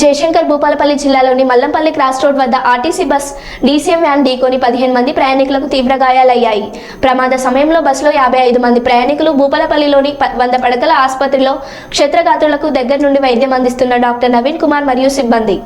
జయశంకర్ భూపాలపల్లి జిల్లాలోని Mallampalli cross road వద్ద RTC bus DCM van ఢీకొని పదిహేను మంది ప్రయాణికులకు తీవ్ర గాయాలయ్యాయి. ప్రమాద సమయంలో బస్సులో యాభై ఐదు మంది ప్రయాణికులు భూపాలపల్లిలోని వంద పడకల ఆసుపత్రిలో క్షేత్రగాత్రులకు దగ్గర నుండి వైద్యం అందిస్తున్న డాక్టర్ నవీన్ కుమార్ మరియు సిబ్బంది.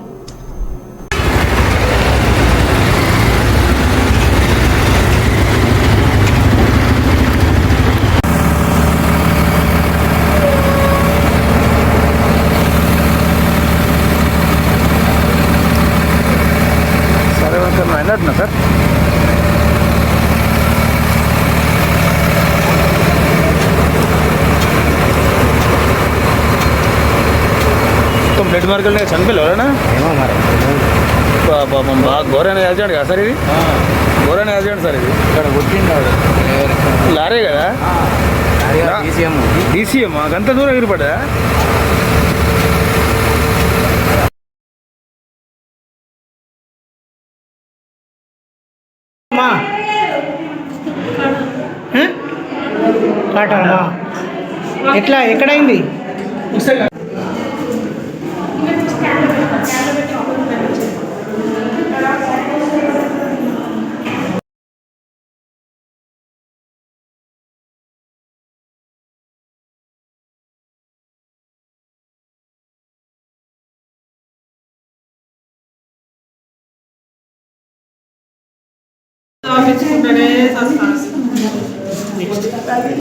సరే సార్ అయినట్టున్నా సార్ మొత్తం బ్లడ్ మార్కులు చనిపోయి ఎవరైనా ఏమో మరి పాపం బాగా ఘోరైన యాక్సిడెంట్ కదా సార్ ఇది ఘోరైన యాక్సిడెంట్ సార్ ఇది ఇక్కడ కొట్టిండాడు లారీ కదా డీసీఎం డీసీఎం అంత దూరం ఎగిరిపడ్డా అమ్మా కాటమ్మా ఎట్లా ఎక్కడైంది? afeto, beleza, Sassi?